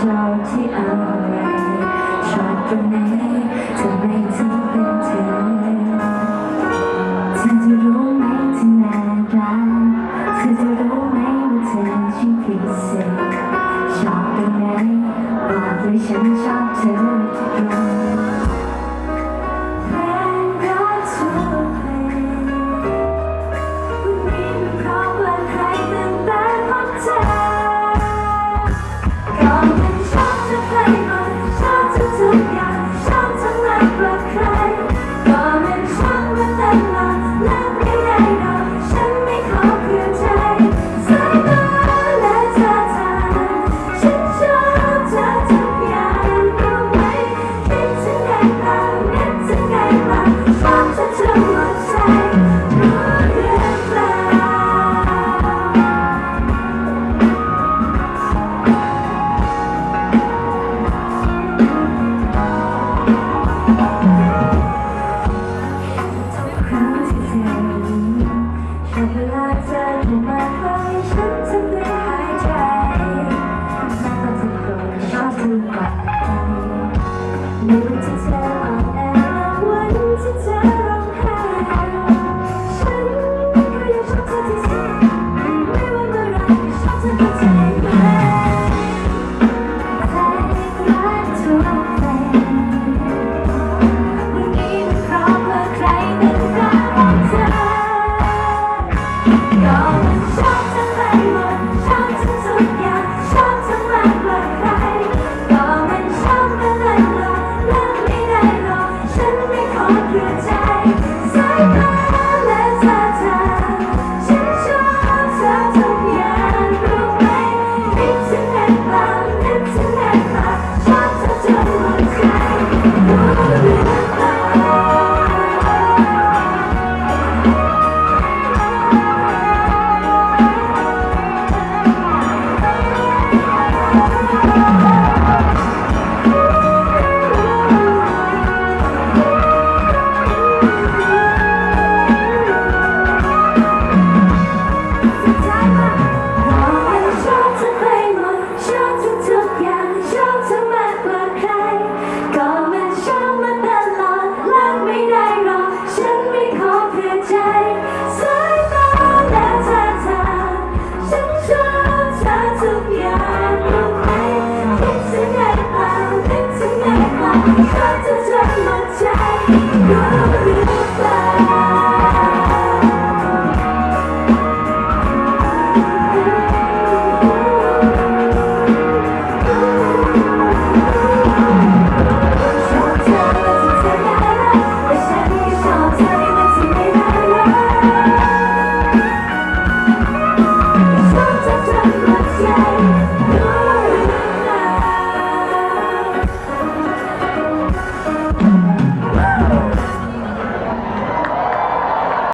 ชอบที่อะไรชอบตรงไหนทำไมถึงเป็นเธเธอจะรู้ไหมที่น่ารักเธอจะรู้ไหมว่าเธอชื่อพิเศษชอบตรงไหนบอกเลยฉันชอบ เวลาเธออยู่มาใกล้ฉันจะไม่หายใจแม้ว่าจะโกก็ถูกกว่า